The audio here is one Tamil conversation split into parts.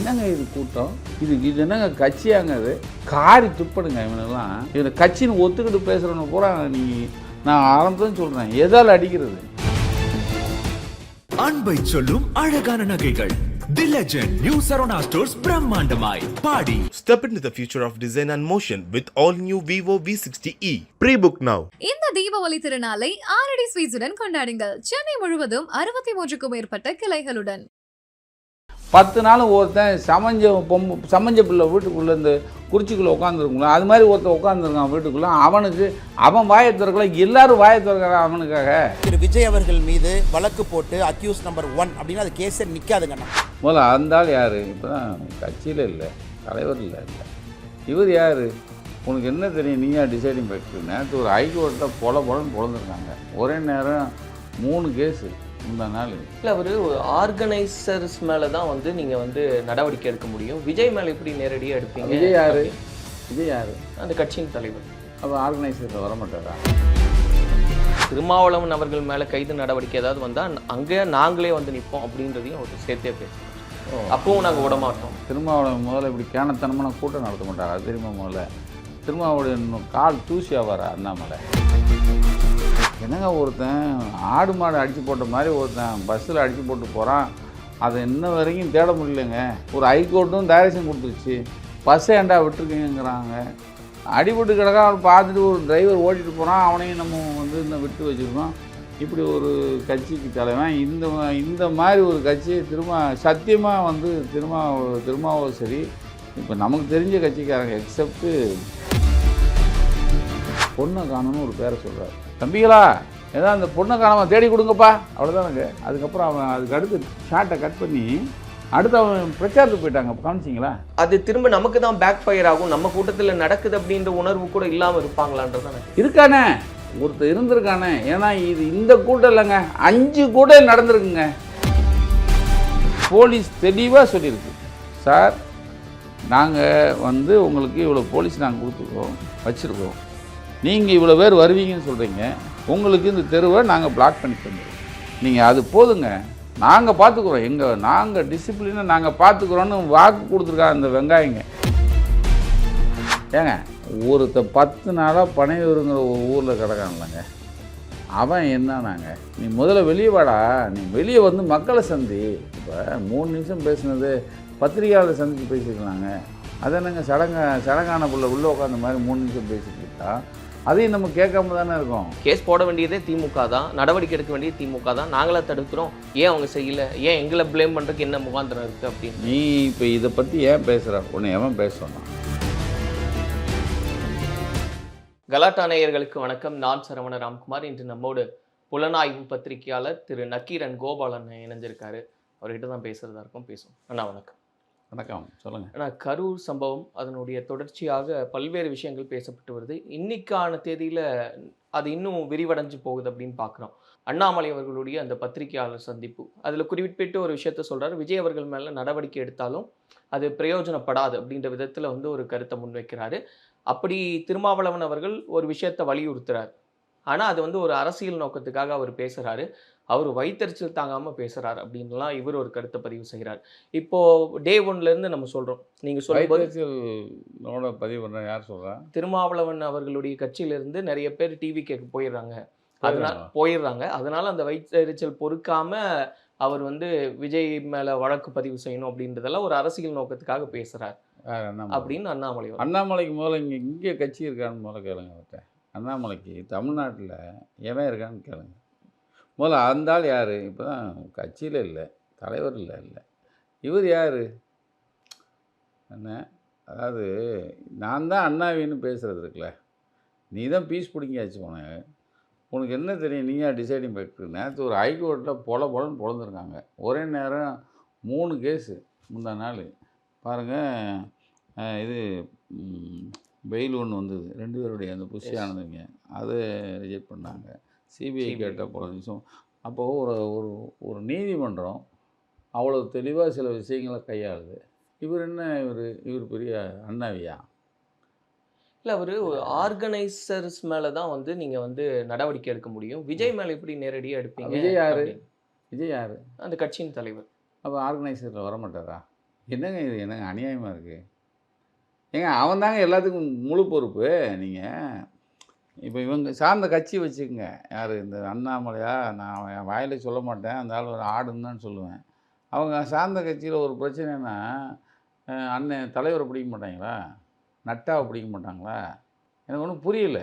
என்னங்க இது கூட்டம்? இது இது என்னங்க கட்சியாங்க இது காரி துப்படுங்க இவனெல்லாம். இதில் கட்சின்னு ஒத்துக்கிட்டு பேசுகிறவன பூரா நீ நான் ஆரம்பத்தில் சொல்கிறேன் எதால் அடிக்கிறது? அன்பை சொல்லும் அழகான நகைகள். லெஜண்ட் நியூ சரவணா ஸ்டோர்ஸ் பிரம்மாண்டமாய் பாடி. Step into the future of design and motion with all new Vivo V60e. Pre-book now. இந்த தீபாவளி திருநாளை ஆரடி ஸ்வீட்ஸுடன் கொண்டாடுங்கள். சென்னை முழுவதும் அறுபத்தி மூன்றுக்கும் மேற்பட்ட கிளைகளுடன். பத்து நாள் ஒருத்தன் சமஞ்ச பொம்பு சமஞ்ச பிள்ளை வீட்டுக்குள்ளே இந்த குறிச்சிக்குள்ளே உட்காந்துருக்குங்களா அது மாதிரி ஒருத்தன் உட்காந்துருக்கான் வீட்டுக்குள்ளே அவனுக்கு அவன் வாயை திறக்கல எல்லாரும் வாயை திறக்கிறான் அவனுக்காக. திரு விஜய் அவர்கள் மீது வழக்கு போட்டு அக்யூஸ் நம்பர் ஒன் அப்படின்னா அது கேஸே நிற்காதுங்கண்ணா முதல்ல அந்த ஆள் யார்? இப்போ தான் கட்சியில் இல்லை தலைவர் இல்லை இல்லை. இவர் யார்? உனக்கு என்ன தெரியும்? நீயா டிசைடிங் ஃபேக்டரி நேற்று ஒரு ஹைகோர்ட்டில் பொல பொலன்னு பொழந்துருக்காங்க ஒரே நேரம் மூணு கேஸு முந்தா நாள். இல்லை அவர் ஆர்கனைசர்ஸ் மேலே தான் வந்து நீங்கள் வந்து நடவடிக்கை எடுக்க முடியும். விஜய் மேலே எப்படி நேரடியாக எடுப்பீங்க? விஜய் யார்? விஜய் யார்? அந்த கட்சியின் தலைவர். அப்போ ஆர்கனைசரில் வர மாட்டாரா திருமாவளவன் அவர்கள் மேலே கைது நடவடிக்கை ஏதாவது வந்தால் அங்கே நாங்களே வந்து நிற்போம் அப்படின்றதையும் அவர் சேர்த்தே பேசுகிறோம் அப்பவும் நாங்கள் விட மாட்டோம் திருமாவளவன் முதல்ல இப்படி கேனத்தனமான கூட்டம் நடத்த மாட்டார்? தெரியுமா முதல்ல? திருமாவளவன் கால் தூசி ஆவார்? அண்ணாமலை? என்னங்க ஒருத்தன் ஆடு மாடு அடித்து போட்ட மாதிரி ஒருத்தன் பஸ்ஸில் அடித்து போட்டு போகிறான் அதை இன்ன வரைக்கும் தேட முடியலங்க. ஒரு ஹைகோர்ட்டும் டைரக்ஷன் கொடுத்துருச்சு. பஸ்ஸை ஏண்டா விட்டுருக்கீங்கிறாங்க அடிபட்டு கிடக்கா அவனை பார்த்துட்டு ஒரு டிரைவர் ஓட்டிட்டு போகிறான் அவனையும் நம்ம வந்து இன்னும் விட்டு வச்சுருக்கோம். இப்படி ஒரு கட்சிக்கு தலைவன். இந்த இந்த மாதிரி ஒரு கட்சி திரும்ப சத்தியமாக வந்து திரும்ப திருமாவும் சரி. இப்போ நமக்கு தெரிஞ்ச கட்சிக்காரங்க எக்ஸப்ட்டு பொண்ணை காணணும்னு ஒரு பேரை சொல்கிறார் தம்பிகளா ஏதாவது அந்த பொண்ணை காணாம தேடி கொடுங்கப்பா அவ்வளோதானுங்க அதுக்கப்புறம் அவன் அதுக்கு அடுத்து ஷார்ட்டை கட் பண்ணி அடுத்து அவன் பிரச்சாரத்துக்கு போயிட்டாங்க. கவனிச்சிங்களா? அது திரும்ப நமக்கு தான் பேக் ஃபயர் ஆகும். நம்ம கூட்டத்தில் நடக்குது அப்படின்ற உணர்வு கூட இல்லாமல் இருப்பாங்களான்றது எனக்கு. இருக்கானே. ஒருத்தர் இருந்திருக்கானே. ஏன்னா இது இந்த கூட்டம் இல்லைங்க. அஞ்சு கூட்டம் நடந்திருக்குங்க. போலீஸ் தெளிவாக சொல்லியிருக்கு. சார் நாங்கள் வந்து உங்களுக்கு இவ்வளோ போலீஸ் நாங்கள் கொடுத்துருக்கோம் வச்சுருக்கோம். நீங்கள் இவ்வளோ பேர் வருவீங்கன்னு சொல்கிறீங்க உங்களுக்கு இந்த தெருவை நாங்கள் பிளாக் பண்ணி தந்துடுவோம் நீங்கள் அது போதுங்க. நாங்கள் பார்த்துக்குறோம் எங்கள் நாங்கள் டிசிப்ளினை நாங்கள் பார்த்துக்குறோன்னு வாக்கு கொடுத்துருக்காங்க அந்த வெங்காயங்க. ஏங்க ஒருத்த பத்து நாளாக பனையூருங்கிற ஒரு ஊரில் கிடக்கான்லங்க அவன் என்னன்னாங்க நீ முதல்ல வெளியே வாடா. நீ வெளியே வந்து மக்களை சந்தி. இப்போ மூணு நிமிஷம் பேசினது பத்திரிகையாளர் சந்தித்து பேசிக்கலாங்க. அது என்னங்க சடங்க சடங்கான பிள்ளை உள்ளே உட்காந்த மாதிரி மூணு நிமிஷம் பேசிக்கிட்டா அதையும் நம்ம கேட்காம தானே இருக்கோம். கேஸ் போட வேண்டியதே திமுக தான். நடவடிக்கை எடுக்க வேண்டியது திமுக தான். நாங்களா தடுக்கிறோம். ஏன் அவங்க செய்யல? ஏன் எங்களை ப்ளேம் பண்ணுறதுக்கு என்ன முகாந்திரம் இருக்குது அப்படின்னு? நீ இப்போ இதை பற்றி ஏன் பேசுகிற உன்னை எவன் பேச சொன்னான்? கலாட்டா நேயர்களுக்கு வணக்கம். நான் சரவண ராம்குமார். இன்று நம்மோடு புலனாய்வு பத்திரிகையாளர் திரு நக்கீரன் கோபாலன் இணைஞ்சிருக்காரு. அவர்கிட்ட தான் பேசுறதா இருக்கும். பேசுவோம். அண்ணா வணக்கம். வணக்கம் சொல்லுங்கள் ஆனால் கரூர் சம்பவம் அதனுடைய தொடர்ச்சியாக பல்வேறு விஷயங்கள் பேசப்பட்டு வருது. இன்னைக்கான தேதியில் அது இன்னும் விரிவடைஞ்சு போகுது அப்படின்னு பார்க்குறோம் அண்ணாமலை அவர்களுடைய அந்த பத்திரிகையாளர் சந்திப்பு. அதில் குறிப்பிட்டு ஒரு விஷயத்த சொல்கிறார் விஜய் அவர்கள் மேலே நடவடிக்கை எடுத்தாலும் அது பிரயோஜனப்படாது அப்படின்ற விதத்தில் வந்து ஒரு கருத்தை முன்வைக்கிறாரு. அப்படி திருமாவளவன் அவர்கள் ஒரு விஷயத்தை வலியுறுத்துறார். ஆனால் அது வந்து ஒரு அரசியல் நோக்கத்துக்காக அவர் பேசுகிறாரு அவர் வைத்தறிச்சல் தாங்காமல் பேசுகிறார் அப்படின்லாம் இவர் ஒரு கருத்தை பதிவு செய்கிறார் இப்போ டே ஒன்லேருந்து நம்ம சொல்கிறோம் நீங்கள் சொல்லும்போது பதிவு பண்ணுற யார் சொல்கிறா திருமாவளவன் அவர்களுடைய கட்சியிலிருந்து நிறைய பேர் டிவி கேட்க போயிடுறாங்க. அதனால? போயிடுறாங்க. அதனால அந்த வயிற்றெரிச்சல் பொறுக்காம அவர் வந்து விஜய் மேல வழக்கு பதிவு செய்யணும் அப்படின்றதெல்லாம் ஒரு அரசியல் நோக்கத்துக்காக அண்ணாமலை? அப்படின்னு அண்ணாமலை. அண்ணாமலைக்கு முதல்ல இங்கே இங்கே கட்சி இருக்கான்னு முதல்ல கேளுங்க அவர்கிட்ட. அண்ணாமலைக்கு தமிழ்நாட்டில் எவன் இருக்கான்னு கேளுங்க. முதல்ல அந்த ஆள் யார்? இப்போ தான் கட்சியில் இல்லை தலைவர் இல்லை. இல்லை இவர் யார்? என்ன? அதாவது நான் தான் அண்ணாவின்னு பேசுகிறது இருக்குல்ல. நீ தான் பீஸ் பிடிங்கியாச்சு உனக்கு உனக்கு என்ன தெரியும்? நீயா டிசைடிங் ஃபேக்டரி நேற்று ஒரு ஹைகோர்ட்டில் பொல பொலன்னு பொழந்துருக்காங்க ஒரே நேரம் மூணு கேஸு முந்தா நாள். பாருங்கள் இது பெயில் ஒன்று வந்தது. ரெண்டு பேருடைய அந்த புஷி. ஆனதுங்க அதை ரிஜெக்ட் பண்ணாங்க. CBI CBI. கேட்ட போல நிமிஷம் அப்போது ஒரு ஒரு ஒரு நீதிமன்றம் அவ்வளோ தெளிவாக சில விஷயங்களை கையாளுது. இவர் என்ன இவர் இவர் பெரிய அண்ணாவியா? இல்ல அவரு ஆர்கனைசர்ஸ் மேல தான் வந்து நீங்க வந்து நடவடிக்கை எடுக்க முடியும். விஜய் மேல எப்படி நேரடியா எடுப்பீங்க விஜய் யாரு? விஜய் யார்? அந்த கட்சியின் தலைவர். அப்போ ஆர்கனைசரில் வர மாட்டாரா என்னங்க இது? என்னங்க அநியாயமாக இருக்குது ஏங்க அவன் தாங்க எல்லாத்துக்கும் முழு பொறுப்பு நீங்கள் இப்போ இவங்க சார்ந்த கட்சி வச்சுக்கோங்க. யார் இந்த அண்ணாமலையா? நான் என் வாயில சொல்ல மாட்டேன். அந்த ஆள் ஒரு ஆடுன்னு தான் சொல்லுவேன். அவங்க சார்ந்த கட்சியில் ஒரு பிரச்சனைனா அண்ணன் தலைவரை பிடிக்க மாட்டாங்களா? நட்டாவை பிடிக்க மாட்டாங்களா? எனக்கு ஒன்றும் புரியல.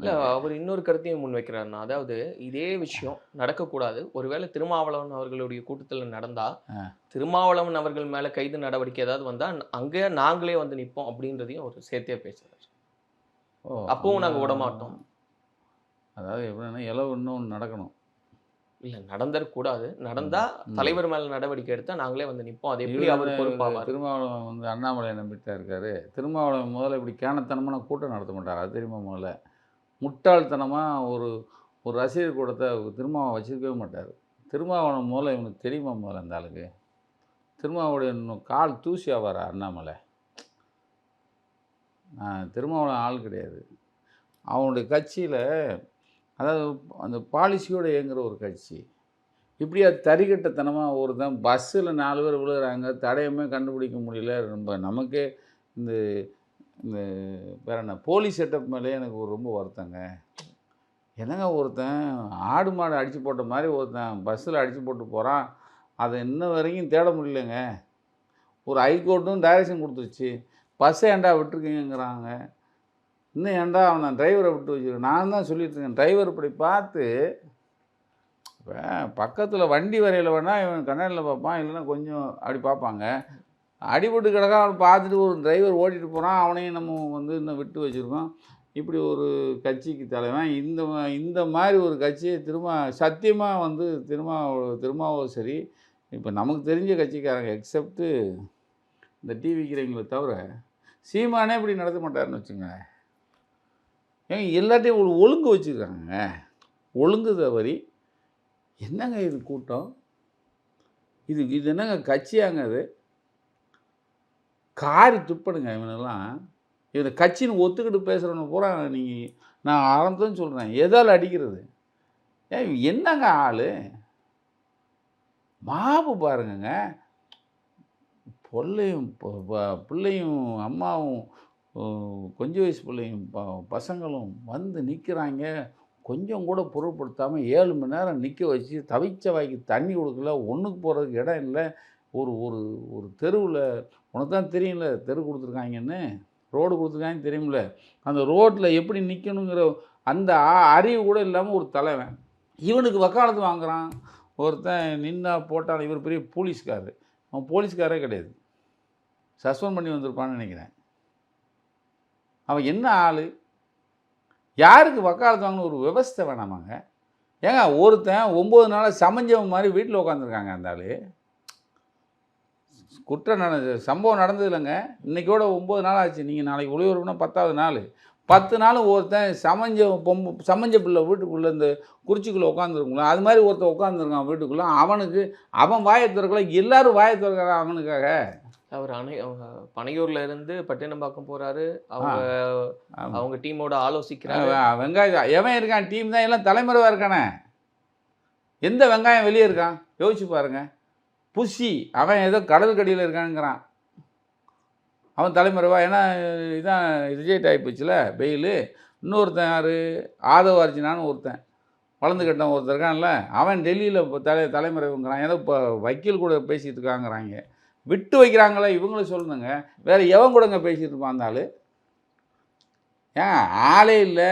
இல்ல அவர் இன்னொரு கருத்தையும் முன்வைக்கிறாருன்னா அதாவது இதே விஷயம் நடக்கக்கூடாது. ஒருவேளை திருமாவளவன் அவர்களுடைய கூட்டத்துல நடந்தா ஆ. திருமாவளவன் அவர்கள் மேல கைது நடவடிக்கை ஏதாவது வந்தா அங்கே நாங்களே வந்து நிப்போம் அப்படின்றதையும் அவர் சேர்த்தே பேசுறாரு. ஓ அப்பவும் நாங்க விட மாட்டோம். அதாவது எப்படின்னா இலவு இன்னொன்று நடக்கணும். இல்ல நடந்துடக்கூடாது நடந்தா ம். தலைவர் மேல நடவடிக்கை எடுத்தா நாங்களே வந்து நிப்போம். அது எப்படி அவர் பொறுப்பாவார்? திருமாவளவன் வந்து அண்ணாமலையை நம்பிட்டு தான் இருக்காரு. திருமாவளவன் முதல்ல இப்படி கேனத்தனமான கூட்டம் நடத்த மாட்டார். அது தெரியுமா முதல்ல? முட்டாள்தனமாக ஒரு ஒரு ரசிகர் கூட்டத்தை திருமாவை வச்சிருக்கவே மாட்டார். திருமாவளவன் முதல்ல இவனுக்கு தெரியுமா முதல்ல அந்த ஆளுக்கு? திருமாவுடைய இன்னும் கால் தூசி ஆவாரா அண்ணாமலை? திருமாவளவன் ஆள் கிடையாது. அவனுடைய கட்சியில் அதாவது அந்த பாலிசியோடு இயங்குகிற ஒரு கட்சி. இப்படியா தறிகட்டத்தனமாக ஒருத்தன் பஸ்ஸில் நாலு பேர் விழுகிறாங்க தடையுமே கண்டுபிடிக்க முடியல ரொம்ப நமக்கே இந்த இந்த வேற என்ன போலீஸ் செட்டப் மேலே எனக்கு ஒரு ரொம்ப வருத்தங்க. என்னங்க ஒருத்தன் ஆடு மாடு அடித்து போட்ட மாதிரி ஒருத்தன் பஸ்ஸில் அடித்து போட்டு போகிறான் அதை இன்ன வரைக்கும் தேட முடியலங்க. ஒரு ஹைகோர்ட்டும் டைரக்ஷன் கொடுத்துருச்சு. பஸ்ஸை ஏன்டா விட்டுருக்கீங்கிறாங்க இன்னும் ஏன்டா அவனை டிரைவரை விட்டு வச்சிருக்கேன் நான் தான் சொல்லிட்டு இருக்கேன் டிரைவர் இப்படி பார்த்து இப்போ பக்கத்தில் வண்டி வரையில் வேணால் இவன் கண்ணாடியில் பார்ப்பான் இல்லைன்னா கொஞ்சம் அப்படி பார்ப்பாங்க. அடிபட்டு கிடக்கா அவனை பார்த்துட்டு ஒரு டிரைவர் ஓட்டிகிட்டு போகிறான் அவனையும் நம்ம வந்து இன்னும் விட்டு வச்சுருக்கோம் இப்படி ஒரு கட்சிக்கு தலைவன். இந்த இந்த மாதிரி ஒரு கட்சியை திரும்ப சத்தியமாக வந்து திரும்ப திரும்பவும் சரி இப்போ நமக்கு தெரிஞ்ச கட்சிக்காரங்க எக்ஸப்ட்டு இந்த டிவிக்கிறவங்களை தவிர சீமானே இப்படி நடத்த மாட்டாருன்னு வச்சுங்க ஏங்க எல்லாத்தையும் ஒரு ஒழுங்கு வச்சுருக்காங்க ஒழுங்கு தவறி என்னங்க இது கூட்டம்? இது இது என்னங்க கட்சியாங்க அது? காரி துப்பணுங்க இவனெல்லாம் இவனை கட்சின்னு ஒத்துக்கிட்டு பேசுகிறவன பூரா நீங்கள் நான் ஆரம்பத்துன்னு சொல்கிறேன் எதால் அடிக்கிறது? ஏன் என்னங்க ஆள்? மாவு பாருங்கங்க. பிள்ளையும் பிள்ளையும் அம்மாவும் கொஞ்சம் கொஞ்ச வயசு பிள்ளையும் ப பசங்களும் வந்து நிற்கிறாங்க கொஞ்சம் கூட பொருட்படுத்தாமல் ஏழு மணி நேரம் நிற்க வச்சு தவிச்ச வாய்க்கு தண்ணி கொடுக்கல ஒன்றுக்கு போகிறதுக்கு இடம் இல்லை. ஒரு ஒரு ஒரு தெருவில் உனக்கு தான் தெரியும்ல தெரு கொடுத்துருக்காங்கன்னு? ரோடு கொடுத்துருக்காங்கன்னு தெரியும்ல. அந்த ரோட்டில் எப்படி நிற்கணுங்கிற அந்த ஆ- அறிவு கூட இல்லாமல் ஒரு தலைவன். இவனுக்கு வக்காலத்து வாங்குகிறான் ஒருத்தன் நின்னா போட்டான் இவர் பெரிய போலீஸ்காரர். அவன் போலீஸ்காரே கிடையாது. சஸ்பெண்ட் பண்ணி வந்திருப்பான்னு நினைக்கிறேன். அவன் என்ன ஆள்? யாருக்கு வக்காலத்து வாங்கணும் ஒரு விவஸ்தை வேணாமாங்க ஏங்க ஒருத்தன் ஒம்பது நாளாக சமஞ்சவன் மாதிரி வீட்டில் உட்காந்துருக்காங்க அந்த ஆள். குற்றம் நட சம்பவம் நடந்தது இல்லைங்க இன்றைக்கோட ஒம்பது நாள் ஆச்சு. நீங்கள் நாளைக்கு ஒளிபரப்புனா பத்தாவது நாள். பத்து நாள் ஒருத்தன் சமஞ்ச பொம்பு சமஞ்ச பிள்ளை வீட்டுக்குள்ளே இந்த குறிச்சிக்குள்ளே உட்காந்துருக்குங்களா அது மாதிரி ஒருத்தன் உட்காந்துருக்கான் வீட்டுக்குள்ளே. அவனுக்கு அவன் வாயை திறக்கல எல்லாரும் வாயை திறக்கிறான் அவனுக்காக. அவர் அணை அவங்க பனையூர்ல இருந்து பட்டினம்பாக்கம் போறாரு. அவங்க. அவங்க டீமோட ஆலோசிக்கிறாரு. அவன் வெங்காயம் எவன் இருக்கான்? டீம் தான். எல்லாம் தலைமறைவாக இருக்கானே. எந்த வெங்காயம் வெளியே இருக்கான்? யோசிச்சு பாருங்க. புஷி அவன் ஏதோ கடல் கடியில் இருக்கானுங்கிறான். அவன் தலைமறைவா? ஏன்னா இதான் ரிஜெக்ட் ஆகி போச்சுல பெயிலு. இன்னொருத்தன் யார்? ஆதவ அர்ஜுனான்னு ஒருத்தன். வளர்ந்து கட்டன் ஒருத்தன் இருக்கான்ல. அவன் டெல்லியில் இப்போ தலை தலைமறைவுங்கிறான். ஏதோ இப்போ வக்கீல் கூட பேசிகிட்டு இருக்காங்கிறாங்க. விட்டு வைக்கிறாங்களே இவங்களும் சொல்லுங்க வேறு எவன் கூடங்க பேசிகிட்டு இருப்பான் அந்த ஆள்? ஏன் ஆளே இல்லை.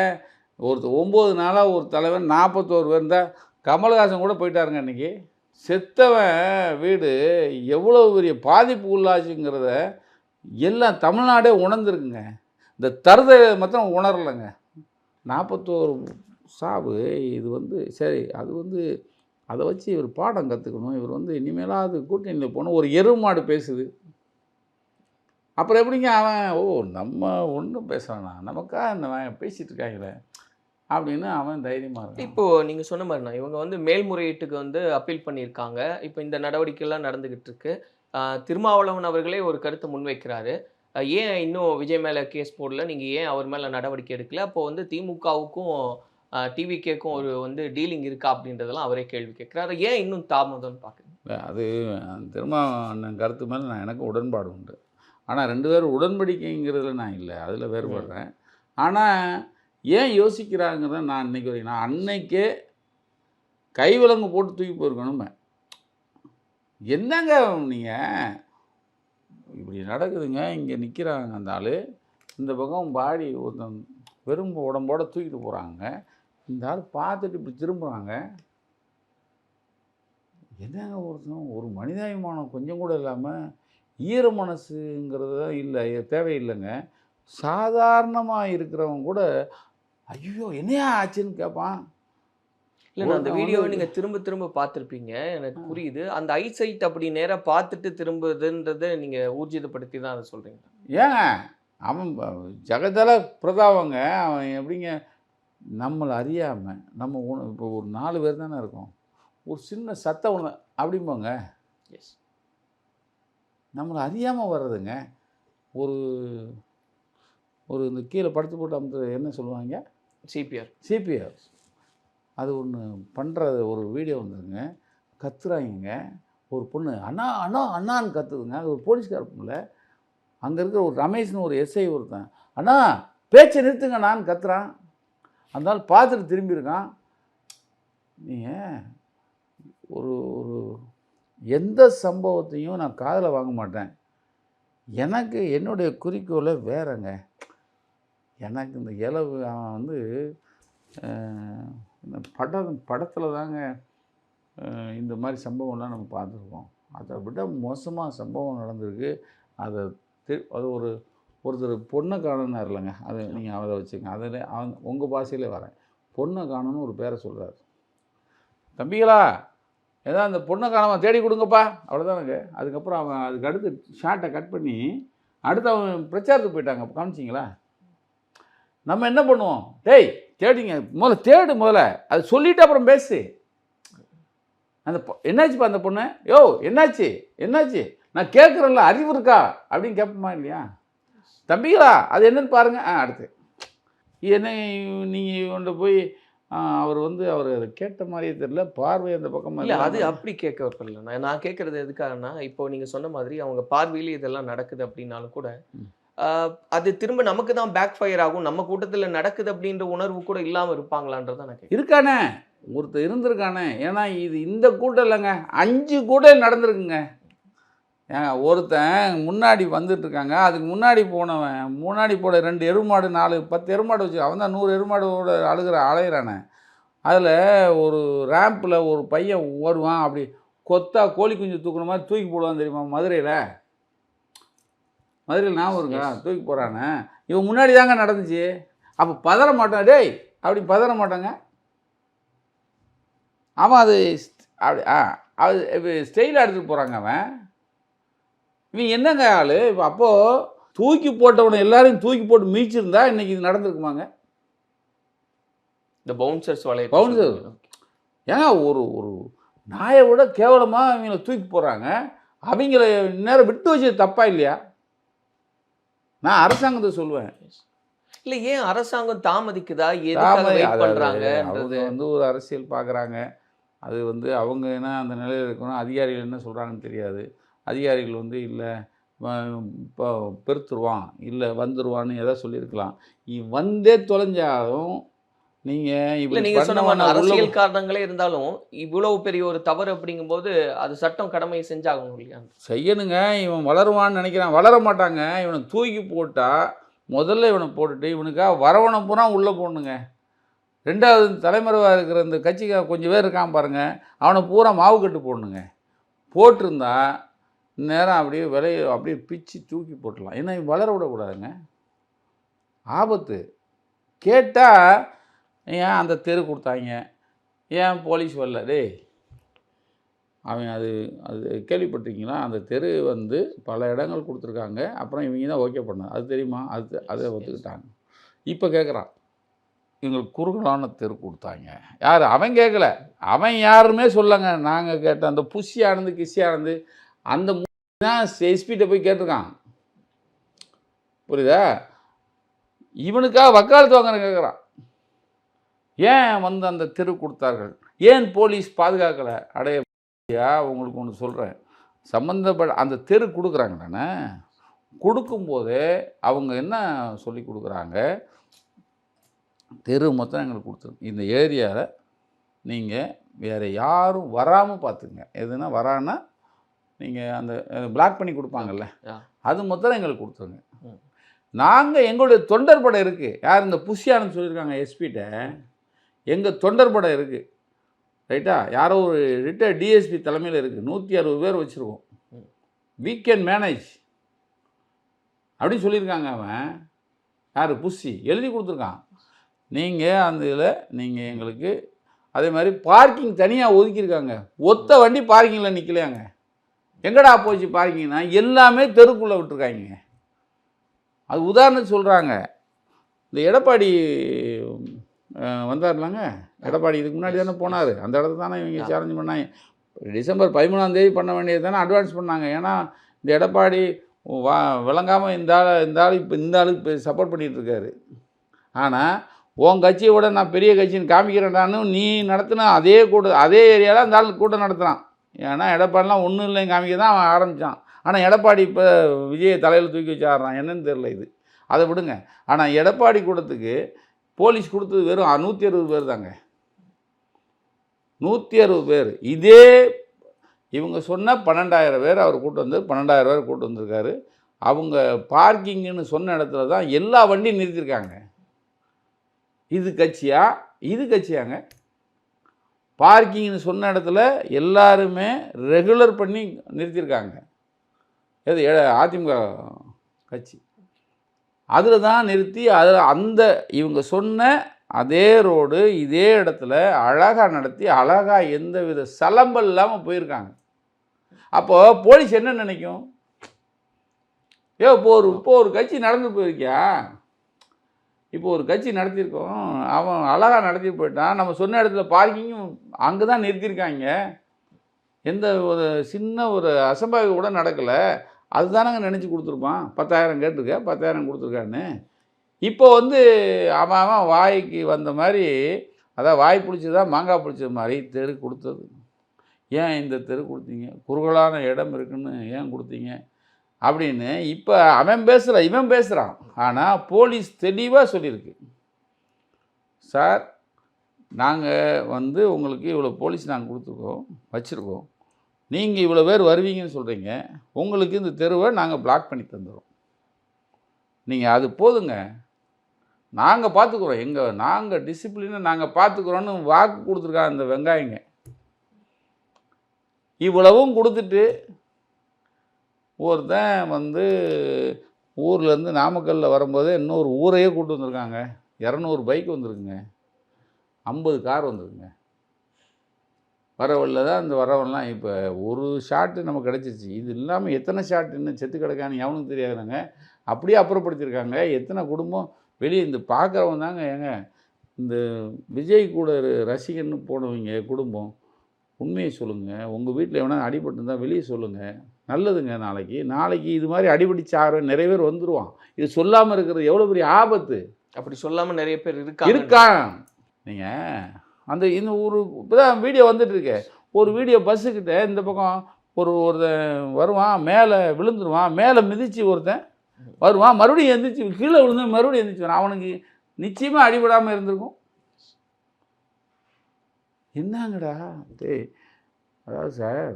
ஒரு ஒம்பது நாளாக ஒரு தலைவன் நாற்பத்தோரு பேர் இருந்தால் கமலஹாசன் கூட போயிட்டாருங்க அன்றைக்கி செத்தவன் வீடு எவ்வளோ பெரிய பாதிப்பு உள்ளாச்சுங்கிறத எல்லாம் தமிழ்நாடே உணர்ந்துருக்குங்க. இந்த தருதை மாத்திரம் உணரலைங்க. நாற்பத்தோரு சாவு இது வந்து சரி அது வந்து அதை வச்சு இவர் பாடம் கற்றுக்கணும் இவர் வந்து இனிமேலாவது கூட்டணியில் போகணும். ஒரு எருவு மாடு பேசுது. அப்புறம் எப்படிங்க அவன் ஓ நம்ம ஒன்றும் பேசுகிறானா நமக்கா இந்த பேசிகிட்டு இருக்காங்களே? அப்படின்னு அவன் தைரியமாக இருக்கும் இப்போ நீங்க சொன்ன மாதிரிண்ணா இவங்க வந்து மேல்முறையீட்டுக்கு வந்து அப்பீல் பண்ணியிருக்காங்க. இப்போ இந்த நடவடிக்கைலாம் நடந்துக்கிட்டு இருக்கு. திருமாவளவன் அவர்களே ஒரு கருத்தை முன்வைக்கிறாரு. ஏன் இன்னும் விஜய் மேல கேஸ் போடல? நீங்க ஏன் அவர் மேல நடவடிக்கை எடுக்கல? அப்போ வந்து திமுகவுக்கும் டிவிகேக்கும் ஒரு வந்து டீலிங் இருக்கா அப்படின்றதெல்லாம் அவரே கேள்வி கேட்குறாரு. ஏன் இன்னும் தாமதம்னு பார்க்குறேன் அது திரும்ப அண்ணன் கருத்து மேலே நான் எனக்கு உடன்பாடு உண்டு. ஆனால் ரெண்டு பேரும் உடன்படிக்கைங்கிறதுல நான் இல்லை அதில் வேறுபடுறேன். ஆனால் ஏன் யோசிக்கிறாங்கிறத நான் இன்னைக்கு வரைக்கும் நான் அன்னைக்கே கைவிலங்கு போட்டு தூக்கி போயிருக்கணுமே. என்னங்க நீங்கள் இப்படி நடக்குதுங்க இங்கே நிற்கிறாங்க அந்த ஆள். இந்த பக்கம் பாடி ஒருத்தன் வெறும் உடம்போட தூக்கிட்டு போகிறாங்க இந்த ஆள் பார்த்துட்டு இப்படி திரும்புகிறாங்க என்னங்க ஒருத்தன்? ஒரு மனிதாபிமானம் கொஞ்சம் கூட இல்லாமல் ஈர மனசுங்கிறது இல்லை தேவையில்லைங்க. சாதாரணமாக இருக்கிறவங்க கூட ஐயோ என்னையா ஆச்சுன்னு கேட்பான் இல்லை அந்த வீடியோவை நீங்கள் திரும்ப திரும்ப பார்த்துருப்பீங்க. எனக்கு புரியுது. அந்த ஐசைட் அப்படி நேராக பார்த்துட்டு திரும்புதுன்றதை நீங்கள் ஊர்ஜிதப்படுத்தி தான் அதை சொல்கிறீங்க ஏங்க அவன் ஜெகதல பிரதாபங்க. அவன் எப்படிங்க நம்மளை அறியாமல் நம்ம உண இப்போ ஒரு நாலு பேர் தானே இருக்கோம். ஒரு சின்ன சத்த உணவு அப்படிம்பாங்க. எஸ் நம்மளை அறியாமல் வர்றதுங்க. ஒரு ஒரு இந்த கீழே படுத்து போட்டு அமுத்து என்ன சொல்லுவாங்க? சிபிஆர் சிபிஆர் அது ஒன்று பண்ணுறது ஒரு வீடியோ வந்துருங்க. கத்துறாங்க ஒரு பொண்ணு அண்ணா அண்ணா அண்ணான்னு கத்துதுங்க. அது ஒரு போலீஸ்கார பொண்ணு அங்கே இருக்கிற ஒரு ரமேஷ்னு ஒரு எஸ்ஐ ஒருத்தன். அண்ணா பேச்சை நிறுத்துங்க நான் கத்துறான். அதனால் பார்த்துட்டு திரும்பியிருக்கான். நீங்கள் ஒரு ஒரு எந்த சம்பவத்தையும் நான் காதில் வாங்க மாட்டேன். எனக்கு என்னுடைய குறிக்கோளை வேறங்க. எனக்கு இந்த இலவு அவன் வந்து இந்த படம் படத்தில் தாங்க இந்த மாதிரி சம்பவம்லாம் நம்ம பார்த்துருக்கோம். அதை விட மோசமாக சம்பவம் நடந்திருக்கு. அதை அது ஒரு ஒருத்தர் பொண்ணை காணனார் இல்லைங்க அதை நீங்கள் அதை வச்சுக்கங்க. அதில் அவன் உங்கள் பாசையிலே வரேன். பொண்ணை காணணும்னு ஒரு பேரை சொல்கிறார் தம்பிகளா ஏதோ அந்த பொண்ணை காணாம? தேடி கொடுங்கப்பா. அவ்வளோதானுங்க அதுக்கப்புறம் அவன் அதுக்கு அடுத்து ஷார்ட்டை கட் பண்ணி அடுத்து அவன் பிரச்சாரத்துக்கு போயிட்டாங்க. காமிச்சிங்களா நம்ம என்ன பண்ணுவோம்? டேய் தேடிங்க. முதல்ல தேடு முதல்ல. அது சொல்லிவிட்டு அப்புறம் பேசு. அந்த என்னாச்சுப்பா அந்த பொண்ணு? யோ என்னாச்சு? என்னாச்சு? நான் கேட்குறேன்ல அறிவு இருக்கா? அப்படின்னு கேட்போமா இல்லையா? தம்பிகளா அது என்னன்னு பாருங்க. ஆ அடுத்து. என்ன நீங்கள் கொண்டு போய் அவர் வந்து அவர் அதை கேட்ட மாதிரியே தெரியல. பார்வை அந்த பக்கம் இல்ல அது அப்படி கேட்க வரல. நான் நான் கேட்கறது எதுக்காகனா இப்போ நீங்க சொன்ன மாதிரி அவங்க பார்வையில இதெல்லாம் நடக்குது அப்படின்னாலும் கூட அது திரும்ப நமக்கு தான் பேக் ஃபயர் ஆகும். நம்ம கூட்டத்துல நடக்குது அப்படின்ற உணர்வு கூட இல்லாம இருப்பாங்களான்றத நான் இருக்கானே. ஒருத்தர் இருந்திருக்கானே. ஏன்னா இது இந்த கூட்டம் இல்லைங்க. அஞ்சு கூட்டம் நடந்திருக்குங்க. ஏங்க ஒருத்தன் முன்னாடி வந்துட்டு இருக்காங்க அதுக்கு முன்னாடி போனவன் முன்னாடி போட ரெண்டு எருமாடு நாலு பத்து எருமாடு வச்சு அவன் தான் நூறு எருமாடோட அழுகிற அலையிறானே. அதில் ஒரு ரேம்பில் ஒரு பையன் ஓடுவான் அப்படி கொத்தா கோழி குஞ்சு தூக்குற மாதிரி தூக்கி போடுவான் தெரியுமா மதுரையில்? மதுரையில் இருக்கா? Yes. தூக்கி போகிறானே இவன் முன்னாடி தாங்க நடந்துச்சு. அப்போ பதற மாட்டான் டேய்! அப்படி பதற மாட்டாங்க. அவன் அது அப்படி ஆ அது ஸ்டைலாக எடுத்துகிட்டு போகிறாங்க அவன். இவன் என்னங்க ஆள்? இப்போ அப்போது தூக்கி போட்டவனை எல்லாரையும் தூக்கி போட்டு மீச்சிருந்தா இன்னைக்கு இது நடந்திருக்குமாங்க? இந்த பவுன்சர்ஸ் வளைய Bouncer. ஏங்க ஒரு ஒரு நாயை விட கேவலமாக அவங்கள தூக்கி போடுறாங்க. அவங்கள நேரம் விட்டு வச்சது தப்பா இல்லையா? நான் அரசாங்கத்தை சொல்லுவேன். இல்ல ஏன் அரசாங்கம் தாமதிக்குதா? அவங்க வந்து ஒரு அரசியல் பார்க்குறாங்க. அது வந்து அவங்க என்ன அந்த நிலையில் இருக்கணும்? அதிகாரிகள் என்ன சொல்கிறாங்கன்னு தெரியாது. அதிகாரிகள் வந்து இல்லை இப்போ பெருத்துருவான் இல்லை வந்துருவான்னு எதாவது சொல்லியிருக்கலாம். வந்தே தொலைஞ்சாலும் நீங்கள் இல்ல இப்படி நீங்க சொன்ன அரசியல் காரணங்களே இருந்தாலும் இவ்வளவு பெரிய ஒரு தவறு அப்படிங்கும்போது அது சட்டம் கடமை செஞ்சாகணும் இல்லையா? செய்யணுங்க. இவன் வளருவான்னு நினைக்கிறான். வளர மாட்டாங்க. இவனை தூக்கி போட்டால் முதல்ல இவனை போட்டுட்டு இவனுக்காக வரவனை பூரா உள்ளே போடணுங்க. ரெண்டாவது தலைமறைவாக இருக்கிற இந்த கட்சிக்கார கொஞ்சம் பேர் இருக்கான் பாருங்க. அவனை பூரா மாவு கட்டு போடணுங்க. போட்டிருந்தா நேரம் அப்படியே விலைய அப்படியே பிச்சு தூக்கி போட்டுடலாம். ஏன்னா இவன் வளர விடக்கூடாதுங்க. ஆபத்து. கேட்டால் ஏன் அந்த தெரு கொடுத்தாங்க? ஏன் போலீஸ் வரல? டேய் அவன் அது அது கேள்விப்பட்டிருக்கீங்களா? அந்த தெரு வந்து பல இடங்கள் கொடுத்துருக்காங்க. அப்புறம் இவங்க தான் ஓகே பண்ணாங்க. அது தெரியுமா? அது அதை ஒத்துக்கிட்டாங்க. இப்போ கேட்குறான் எங்களுக்கு குறுகலான தெரு கொடுத்தாங்க. யார்? அவன் கேட்கல அவன் யாருமே சொல்லங்க நாங்கள் கேட்ட அந்த புஷி ஆனந்து அந்த தான் எஸ்பிகிட்ட போய் கேட்டிருக்கான். புரியுதா? இவனுக்காக வக்காலத்து வாங்குறேன் கேட்குறான் ஏன் வந்து அந்த தெரு கொடுத்தார்கள்? ஏன் போலீஸ் பாதுகாக்கலை? அடைய உங்களுக்கு ஒன்று சொல்கிறேன் சம்மந்தப்பட அந்த தெரு கொடுக்குறாங்க தானே? கொடுக்கும்போதே அவங்க என்ன சொல்லி கொடுக்குறாங்க? தெரு மொத்தம் எங்களுக்கு கொடுத்துரு இந்த ஏரியாவில் நீங்கள் வேறு யாரும் வராமல் பார்த்துங்க எதுனா வரான்னா நீங்கள் அந்த பிளாக் பண்ணி கொடுப்பாங்கல்ல. அது மொத்தம் எங்களுக்கு கொடுத்துருங்க. நாங்கள் எங்களுடைய தொண்டர் படம் இருக்குது யார் இந்த புஷியானு சொல்லியிருக்காங்க எஸ்பிகிட்ட எங்கள் தொண்டர் படம் இருக்குது ரைட்டா? யாரோ ஒரு ரிட்டையர் டிஎஸ்பி தலைமையில் இருக்குது நூற்றி அறுபது பேர் வச்சுருக்கோம். we can மேனேஜ் அப்படின்னு சொல்லியிருக்காங்க அவன். யார்? புஷி. எழுதி கொடுத்துருக்கான். நீங்கள் அந்த இதில் நீங்கள் எங்களுக்கு அதே மாதிரி பார்க்கிங் தனியாக ஒதுக்கியிருக்காங்க. ஒத்த வண்டி பார்க்கிங்கில் நிற்கலையாங்க எங்கடா போச்சு பார்க்கிங்னா எல்லாமே தெருக்குள்ளே விட்டுருக்காங்க. அது உதாரணத்துக்கு சொல்கிறாங்க இந்த எடப்பாடி வந்தார்லங்க. எடப்பாடி இதுக்கு முன்னாடி தானே போனார். அந்த இடத்துல தானே இவங்க சேலஞ்ச் பண்ணாங்க. டிசம்பர் பதிமூணாம் தேதி பண்ண வேண்டியது தானே அட்வான்ஸ் பண்ணாங்க. ஏன்னா இந்த எடப்பாடி வா விளங்காமல் இந்த ஆள் இந்த ஆள் இப்போ இந்த ஆளுக்கு இப்போ சப்போர்ட் பண்ணிகிட்டு இருக்காரு. ஆனால் உன் கட்சியை விட நான் பெரிய கட்சின்னு காமிக்கிறேன்டான்னு நீ நடத்தின அதே கூட்டம் அதே ஏரியாவில் அந்த ஆள் கூட்டம் நடத்துகிறான் ஏன்னா எடப்பாடிலாம் ஒன்றும் இல்லைன்னு காமிக்க தான் அவன் ஆரம்பித்தான் ஆனால் எடப்பாடி இப்போ விஜயை தலையில் தூக்கி வச்சு ஆடுறான் என்னன்னு தெரில இது. அதை விடுங்க. ஆனால் எடப்பாடி கூடத்துக்கு போலீஸ் கொடுத்தது வெறும் நூற்றி அறுபது பேர் தாங்க. நூற்றி அறுபது பேர். இதே இவங்க சொன்ன பன்னெண்டாயிரம் பேர் அவர் கூட்டு வந்து பன்னெண்டாயிரம் பேர் கூட்டு வந்திருக்காரு. அவங்க பார்க்கிங்னு சொன்ன இடத்துல தான் எல்லா வண்டியும் நிறுத்தியிருக்காங்க இது கட்சியா? இது கட்சியாங்க. பார்க்கிங்னு சொன்ன இடத்துல எல்லாருமே ரெகுலர் பண்ணி நிறுத்தியிருக்காங்க. எது எ- அதிமுக கட்சி. அதில் தான் நிறுத்தி அதில் அந்த இவங்க சொன்ன அதே ரோடு இதே இடத்துல அழகாக நடத்தி அழகாக எந்த வித சலம்பல் இல்லாமல் போயிருக்காங்க. அப்போது போலீஸ் என்ன நினைக்கும்? ஏ இப்போ ஒரு இப்போ ஒரு கட்சி நடந்து போயிருக்கியா? இப்போ ஒரு கட்சி நடத்தியிருக்கோம் அவன் அழகாக நடத்தி போயிட்டான் நம்ம சொன்ன இடத்துல பார்க்கிங்கும் அங்கே தான் நிறுத்தியிருக்காங்க. எந்த ஒரு சின்ன ஒரு அசம்பாவி கூட நடக்கலை. அதுதானங்க நினச்சி கொடுத்துருப்பான். பத்தாயிரம் கேட்டிருக்க பத்தாயிரம் கொடுத்துருக்கான்னு. இப்போ வந்து அவன் அவன் வாய்க்கு வந்த மாதிரி அதான் வாய் பிடிச்சதா மாங்காய் பிடிச்ச மாதிரி தெரு கொடுத்தது. ஏன் இந்த தெரு கொடுத்தீங்க? குறுகலான இடம் இருக்குன்னு ஏன் கொடுத்தீங்க? அப்படின்னு இப்போ அவன் பேசுகிறான் இவன் பேசுகிறான் ஆனால் போலீஸ் தெளிவாக சொல்லியிருக்கு. சார் நாங்கள் வந்து உங்களுக்கு இவ்வளோ போலீஸ் நாங்கள் கொடுத்துருக்கோம் வச்சுருக்கோம். நீங்கள் இவ்வளோ பேர் வருவீங்கன்னு சொல்கிறீங்க உங்களுக்கு இந்த தெருவை நாங்கள் பிளாக் பண்ணி தந்துடுறோம் நீங்கள் அது போதுங்க. நாங்கள் பார்த்துக்குறோம் எங்கள் நாங்கள் டிசிப்ளினை நாங்கள் பார்த்துக்குறோன்னு வாக்கு கொடுத்துருக்காங்க இந்த வெங்காயங்க. இவ்வளவும் கொடுத்துட்டு ஒருத்தன் வந்து ஊர்லேருந்து நாமக்கல்லில் வரும்போதே இன்னொரு ஊரையே கூட்டு வந்திருக்காங்க. இரநூறு பைக் வந்திருக்குங்க. ஐம்பது கார் வந்திருக்குங்க. வரவழில் தான் இந்த வரவெல்லாம் இப்போ ஒரு ஷாட்டு நமக்கு கிடச்சிச்சு இது இல்லாமல் எத்தனை ஷாட் இன்னும் செத்து கிடக்கான்னு எவனுக்கு தெரியாதுனாங்க அப்படியே அப்புறப்படுத்தியிருக்காங்க. எத்தனை குடும்பம் வெளியே இந்த பார்க்குறவன் தாங்க. ஏங்க இந்த விஜய் கூட ரசிகன்னு போனவங்க குடும்பம் உண்மையை சொல்லுங்கள் உங்கள் வீட்டில் எவனா அடிபட்டு வெளியே சொல்லுங்கள் நல்லதுங்க நாளைக்கு. நாளைக்கு இது மாதிரி அடிபடி சார நிறைய பேர் வந்துடுவான் இது சொல்லாமல் இருக்கிறது எவ்வளோ பெரிய ஆபத்து? அப்படி சொல்லாம நிறைய பேர் இருக்காங்க. இருக்கா? நீங்கள் அந்த இந்த ஒரு இப்போதான் வீடியோ வந்துட்டு இருக்கு. ஒரு வீடியோ பஸ்ஸுக்கிட்ட இந்த பக்கம் ஒரு ஒருத்தன் வருவான் மேலே விழுந்துருவான் மேலே மிதிச்சு ஒருத்தன் வருவான் மறுபடியும் எந்திரிச்சு கீழே விழுந்து மறுபடியும் எந்திரிச்சு அவனுக்கு நிச்சயமாக அடிபடாமல் இருந்திருக்கும். என்னங்கடா? டேய் அதாவது சார்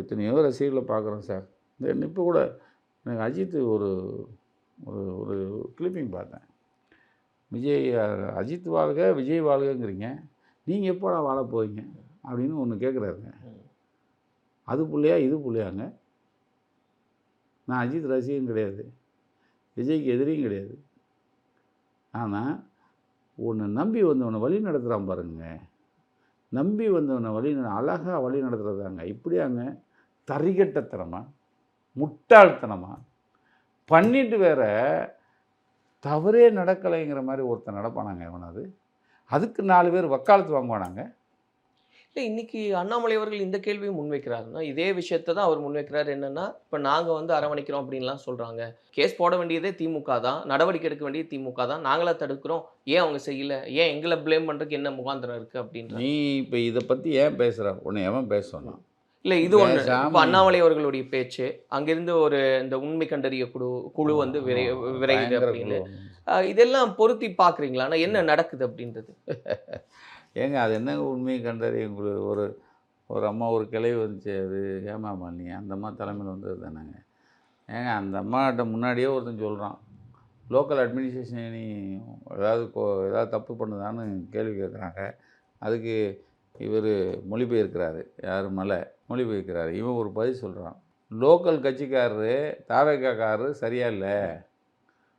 எத்தனையோ ரசிகர்களை பார்க்குறோம் சார். தென் இப்போ கூட எனக்கு அஜித் ஒரு ஒரு ஒரு கிளிப்பிங் பார்த்தேன். விஜய் அஜித் வாழ்க விஜய் வாழ்கங்கிறீங்க. நீங்கள் எப்போடா வாழ போவீங்க அப்படின்னு ஒன்று கேட்குறாருங்க அது பிள்ளையா இது பிள்ளையாங்க. நான் அஜித் ரசிகன் கிடையாது. விஜய்க்கு எதிரியும் கிடையாது. ஆனால் உன்னை நம்பி வந்தவனை வழி நடத்துகிறான் பாருங்க. நம்பி வந்தவனை வழி அழகாக வழி நடத்துகிறதாங்க இப்படியாங்க? தரிகட்டத்தனமா முட்டாள்தனமாக பண்ணிட்டு வேற தவறே நடக்கலைங்கிற மாதிரி ஒருத்தன் நடப்பானாங்க எவனாவது அதுக்கு நாலு பேர் வக்காலத்து வாங்குவானாங்க. இல்லை இன்னைக்கு அண்ணாமலை அவர்கள் இந்த கேள்வியை முன்வைக்கிறாருன்னா இதே விஷயத்தை தான் அவர் முன்வைக்கிறார். என்னன்னா இப்போ நாங்கள் வந்து அரவணைக்கிறோம் அப்படின்லாம் சொல்றாங்க. கேஸ் போட வேண்டியதே திமுக தான். நடவடிக்கை எடுக்க வேண்டியது திமுக தான். நாங்களா தடுக்கிறோம். ஏன் அவங்க செய்யல? ஏன் எங்களை ப்ளேம் பண்றதுக்கு என்ன முகாந்திரம் இருக்கு அப்படின்ற நீ இப்போ இதை பற்றி ஏன் பேசுகிற உன்னை எவன் பேச சொன்னான் இல்ல இது ஒண்ணு. பேசாம இப்போ அண்ணாமலை அவர்களுடைய பேச்சு அங்கிருந்து ஒரு இந்த உண்மை கண்டறிய குழு குழு வந்து விரை விரையுது அப்படின்னு. இதெல்லாம் பொருத்தி பாக்குறீங்களா ஆனா என்ன நடக்குது அப்படின்றது? ஏங்க அது என்னங்க உண்மையை கண்டறிய உங்களுக்கு ஒரு ஒரு அம்மா ஒரு கிளை வந்துச்சு அது ஏமா மாலினி அந்த அம்மா தலைமையில் வந்தது தானேங்க. ஏங்க அந்த அம்மாட்ட முன்னாடியே ஒருத்தன் சொல்கிறான் லோக்கல் அட்மினிஸ்ட்ரேஷன் நீ ஏதாவது கோ- ஏதாவது தப்பு பண்ணுதான்னு கேள்வி கேட்குறாங்க அதுக்கு இவர் மொழிபெயர்க்கிறாரு யார் மலை மொழிபெயர்க்கிறாரு. இவன் ஒரு பதில் சொல்கிறான் லோக்கல் கட்சிக்காரரு தாவேக்காக்காரரு சரியா இல்லை.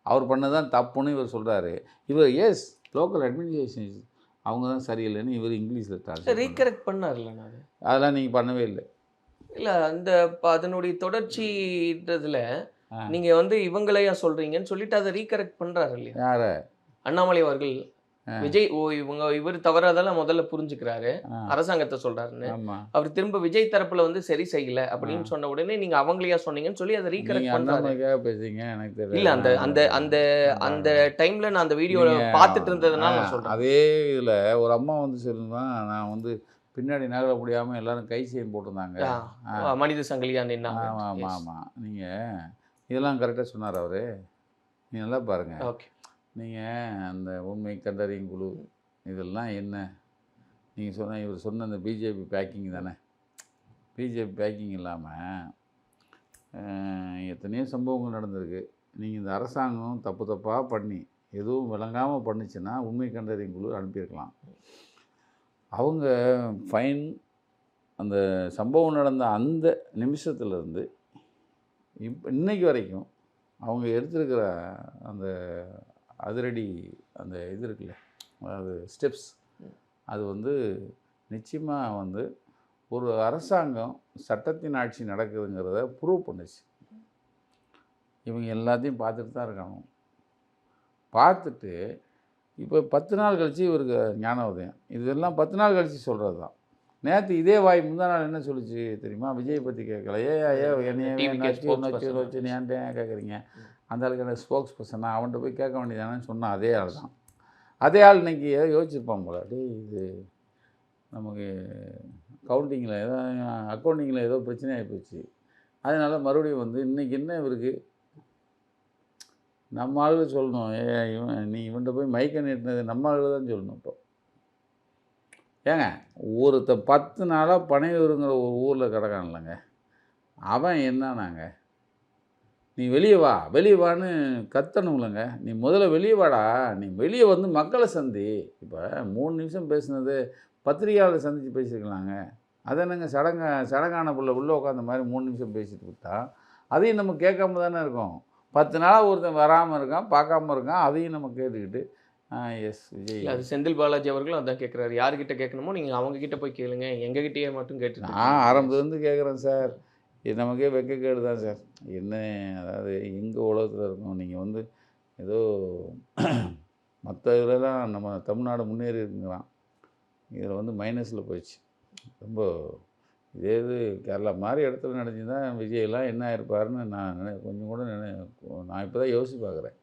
அவர் பண்ணதான் தப்புன்னு இவர் சொல்கிறாரு இவர் எஸ் லோக்கல் அட்மினிஸ்ட்ரேஷன் அவங்க தான் சரியில்லைன்னு இவர் இங்கிலீஷில் ரீகரெக்ட் பண்ணார்ல நான் அதெல்லாம் நீங்கள் பண்ணவே இல்லை இல்ல அந்த அதனுடைய தொடர்ச்சின்றதுல ஆ. நீங்க வந்து இவங்களையா சொல்றீங்கன்னு சொல்லிட்டு அதை ரீகரெக்ட் பண்றாரு இல்லையா யாரை அண்ணாமலை அவர்கள். விஜய் ஓ இவங்க இவர் தவறாதெல்லாம் முதல்ல புரிஞ்சுக்கிறாரு. அரசாங்கத்தை சொல்றாருன்னு. அவர் திரும்ப விஜய் தரப்புல வந்து சரி செய்யல அப்படின்னு சொன்ன உடனே நீங்க அவங்களையா சொன்னீங்கன்னு சொல்லி அதை ரீகரெக்ட் அண்ணாமலைக்காக பேசுறீங்க எனக்கு தெரியல இல்ல அந்த அந்த அந்த அந்த டைம்ல நான் அந்த வீடியோ நீங்க- பார்த்துட்டு இருந்ததுனால நான் சொல்றேன். அதே இதில் ஒரு அம்மா வந்து சொல்லுதான் நான் வந்து பின்னாடி நகர முடியாமல் எல்லாரும் கை செயின் போட்டிருந்தாங்க. மனித சங்கிலியா நின்னாங்க. ஆமாம் ஆமாம் ஆமாம் நீங்கள் இதெல்லாம் கரெக்டாக சொன்னார் அவர். நீ நல்லா பாருங்கள் ஓகே. நீங்கள் அந்த உண்மை கண்டறியும் குழு இதெல்லாம் என்ன? நீங்கள் சொன்ன இவர் சொன்ன அந்த பிஜேபி பேக்கிங் தானே? பிஜேபி பேக்கிங் இல்லாமல் எத்தனையோ சம்பவங்கள் நடந்திருக்கு. நீங்கள் இந்த அரசாங்கம் தப்பு தப்பாக பண்ணி எதுவும் விளங்காமல் பண்ணுச்சுன்னா உண்மை கண்டறியும் குழு அனுப்பியிருக்கலாம். அவங்க ஃபைன் அந்த சம்பவம் நடந்த அந்த நிமிஷத்துலேருந்து இப்போ இன்றைக்கு வரைக்கும் அவங்க எடுத்திருக்கிற அந்த அதிரடி அந்த இது இருக்குல்ல அதாவது ஸ்டெப்ஸ் அது வந்து நிச்சயமாக வந்து ஒரு அரசாங்கம் சட்டத்தின் ஆட்சி நடக்குதுங்கிறத ப்ரூவ் பண்ணுச்சு. இவங்க எல்லாத்தையும் பார்த்துட்டு தான் இருக்காங்க. பார்த்துட்டு இப்போ பத்து நாள் கழித்து இவருக்கு ஞான உதயம் இதெல்லாம் பத்து நாள் கழித்து சொல்கிறது தான். நேற்று இதே வாய் முந்தா நாள் என்ன சொல்லுச்சு தெரியுமா? விஜய் பற்றி கேட்கல. ஏ ஏ என்னைய. வச்சு நீ ஏன்ட்ட ஏன் கேட்குறீங்க அந்த ஆளுக்கு என்ன ஸ்போக்ஸ் பர்சனா அவன்கிட்ட போய் கேட்க வேண்டியதானேன்னு சொன்ன அதே ஆள் தான். அதே ஆள் இன்னைக்கு ஏதோ யோசிச்சிருப்பான் போல. டேய் இது நமக்கு கவுண்டிங்கில் ஏதோ அக்கௌண்டிங்கில் ஏதோ பிரச்சனையாகி போச்சு. அதனால மறுபடியும் வந்து இன்னைக்கு என்ன இவருக்கு? நம்ம ஆளுங்க சொல்லணும். ஏ இவன் நீ இவன்கிட்ட போய் மைக்க நீட்டினது நம்ம ஆளுங்க தான் சொல்லணும் இப்போ. ஏங்க ஒருத்த பத்து நாளாக பனையூருங்கிற ஒரு ஊரில் கிடக்கான் இல்லைங்க அவன் என்னன்னாங்க? நீ வெளியே வா வெளியே வான்னு கத்தணும்லங்க நீ முதல்ல வெளியே வாடா. நீ வெளியே வந்து மக்களை சந்தி. இப்போ மூணு நிமிஷம் பேசுனது பத்திரிகையாளர் சந்தித்து பேசியிருக்கலாங்க. அது என்னங்க சடங்க சடங்கான புள்ள உள்ளே உட்காந்த மாதிரி மூணு நிமிஷம் பேசிட்டு விட்டா? அதையும் நம்ம கேட்காம தானே இருக்கோம். பத்து நாளாக ஒருத்தன் வராமல் இருக்கான் பார்க்காம இருக்கான் அதையும் நம்ம கேட்டுக்கிட்டு எஸ் விஜய். அது செந்தில் பாலாஜி அவர்களும் அதான் கேட்குறாரு. யார்கிட்ட கேட்கணுமோ நீங்க அவங்க கிட்ட போய் கேளுங்க. எங்க கிட்டயே மட்டும் கேட்டுட்டு நான் ஆரம்பத்துலேருந்து கேட்குறேன் சார். இது நமக்கே வெக்கக்கேடு தான் சார். என்ன அதாவது எங்கள் உலகத்தில் இருக்கோம் நீங்கள் வந்து ஏதோ மற்ற இதுலலாம் நம்ம தமிழ்நாடு முன்னேறி இருக்குங்கிறான் இதில் வந்து மைனஸில் போயிடுச்சு. ரொம்ப இதே இது கேரளா மாதிரி இடத்துல நடந்துச்சுன்னா விஜயெல்லாம் என்ன ஆயிருப்பாருன்னு நான் நினை கொஞ்சம் கூட நினை நான் இப்போ தான் யோசிச்சு பார்க்குறேன்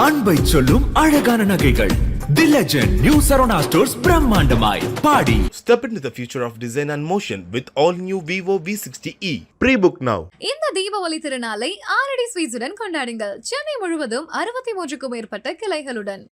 அன்பை சொல்லும் அழகான நகைகள். The legend new Saravana stores பிரம்மாண்டமாய். பாடி. Step into the future of design and motion with all new Vivo V60e. Pre-book now. இந்த தீபாவளி திருநாளை ஆரடி ஸ்வீட்ஸுடன் கொண்டாடுங்கள். சென்னை முழுவதும் அறுபத்தி மூன்றுக்கும் மேற்பட்ட கிளைகளுடன்.